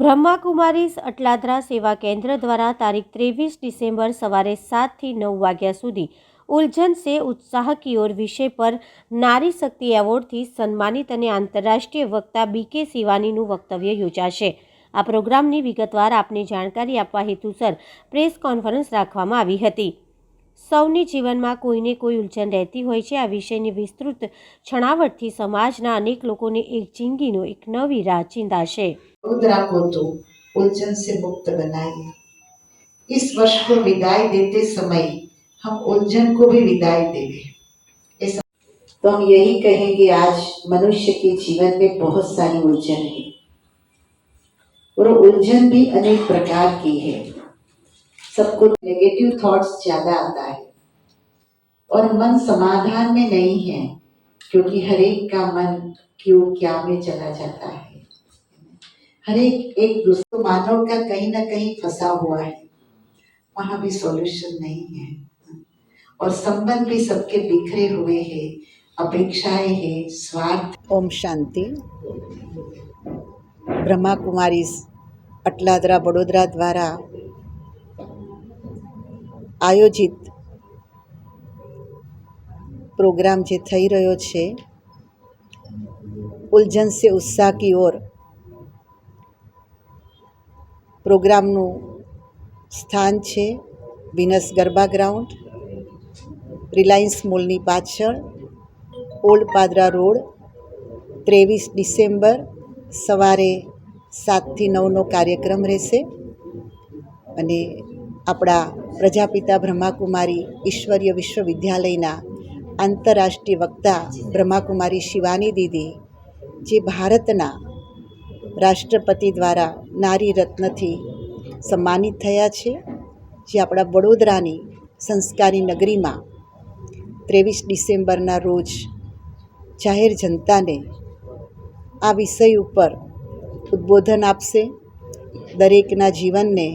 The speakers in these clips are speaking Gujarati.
બ્રહ્માકુમારીઝ અટલાદરા સેવા કેન્દ્ર દ્વારા તારીખ ત્રેવીસ ડિસેમ્બર સવારે સાતથી નવ વાગ્યા સુધી ઉલઝન સે ઉત્સાહ કી વિષય પર નારી શક્તિ એવોર્ડથી સન્માનિત અને આંતરરાષ્ટ્રીય વક્તા બીકે શિવાનીનું વક્તવ્ય યોજાશે. આ પ્રોગ્રામની વિગતવાર આપને જાણકારી આપવા હેતુસર પ્રેસ કોન્ફરન્સ રાખવામાં આવી હતી. સૌની જીવનમાં કોઈને કોઈ ઉલઝન રહેતી હોય છે આ વિષયની વિસ્તૃત છણાવટથી સમાજના અનેક લોકોને એક જિંદગીનો એક નવી રાહ ચિંદાશે रुद्रा को तो उलझन से मुक्त बनाइए इस वर्ष को विदाई देते समय हम उलझन को भी विदाई देंगे ऐसा तो हम यही कहेंगे आज मनुष्य के जीवन में बहुत सारी उलझन है और उलझन भी अनेक प्रकार की है सबको नेगेटिव थॉट्स ज्यादा आता है और मन समाधान में नहीं है क्योंकि हर एक का मन क्यों क्या में चला जाता है हर एक एक दूसरे मानव का कहीं ना कहीं फंसा हुआ है वहां भी सॉल्यूशन नहीं है और संबंध भी सबके बिखरे हुए हैं अपेक्षाएं हैं स्वार्थ ઓમ શાંતિ બ્રહ્માકુમારીઝ અટલાદરા વડોદરા દ્વારા આયોજિત પ્રોગ્રામ જે થઈ રહ્યો છે ઉલઝન સે ઉત્સાહ કી ઓર પ્રોગ્રામનું સ્થાન છે, વિનસ ગરબા ગ્રાઉન્ડ, રિલાયન્સ મોલની પાછળ, ઓલ્ડ પાદરા રોડ, ત્રેવીસ ડિસેમ્બર સવારે સાતથી નવનો કાર્યક્રમ રહેશે. અને આપણા પ્રજાપિતા બ્રહ્માકુમારી ઈશ્વરીય વિશ્વવિદ્યાલયના આંતરરાષ્ટ્રીય વક્તા બ્રહ્માકુમારી શિવાની દીદી, જે ભારતના રાષ્ટ્રપતિ દ્વારા નારી રત્નથી સન્માનિત થયા છે, જે આપણા વડોદરાની સંસ્કારી નગરીમાં ત્રેવીસ ડિસેમ્બરના રોજ જાહેર જનતાને આ વિષય ઉપર ઉદ્બોધન આપશે. દરેકના જીવનને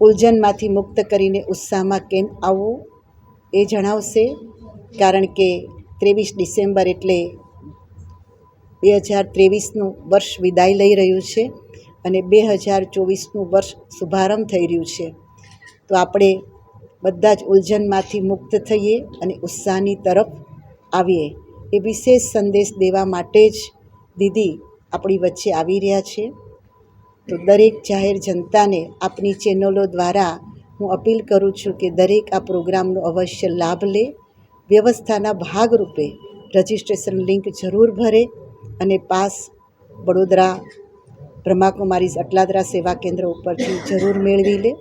ઉલઝનમાંથી મુક્ત કરીને ઉત્સાહમાં કેમ આવવું એ જણાવશે. કારણ કે ત્રેવીસ ડિસેમ્બર એટલે બે હજાર ત્રેવીસનું વર્ષ વિદાય લઈ રહ્યું છે અને બે હજાર ચોવીસનું વર્ષ શુભારંભ થઈ રહ્યું છે. તો આપણે બધા જ ઉલઝનમાંથી મુક્ત થઈએ અને ઉત્સાહની તરફ આવીએ. એ વિશેષ સંદેશ દેવા માટે જ દીદી આપણી વચ્ચે આવી રહ્યા છે. તો દરેક જાહેર જનતાને આપની ચેનલો દ્વારા હું અપીલ કરું છું કે દરેક આ પ્રોગ્રામનો અવશ્ય લાભ લે. વ્યવસ્થાના ભાગરૂપે રજિસ્ટ્રેશન લિંક જરૂર ભરે અને પાસ વડોદરા બ્રહ્માકુમારીઝ અટલાદરા સેવા કેન્દ્ર ઉપરથી જરૂર મેળવી લે.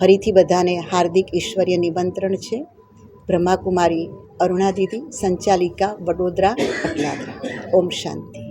ફરીથી બધાને હાર્દિક ઈશ્વરીય નિમંત્રણ છે. બ્રહ્માકુમારી અરુણા દીદી સંચાલિકા વડોદરા અટલાદરા. ઓમ શાંતિ.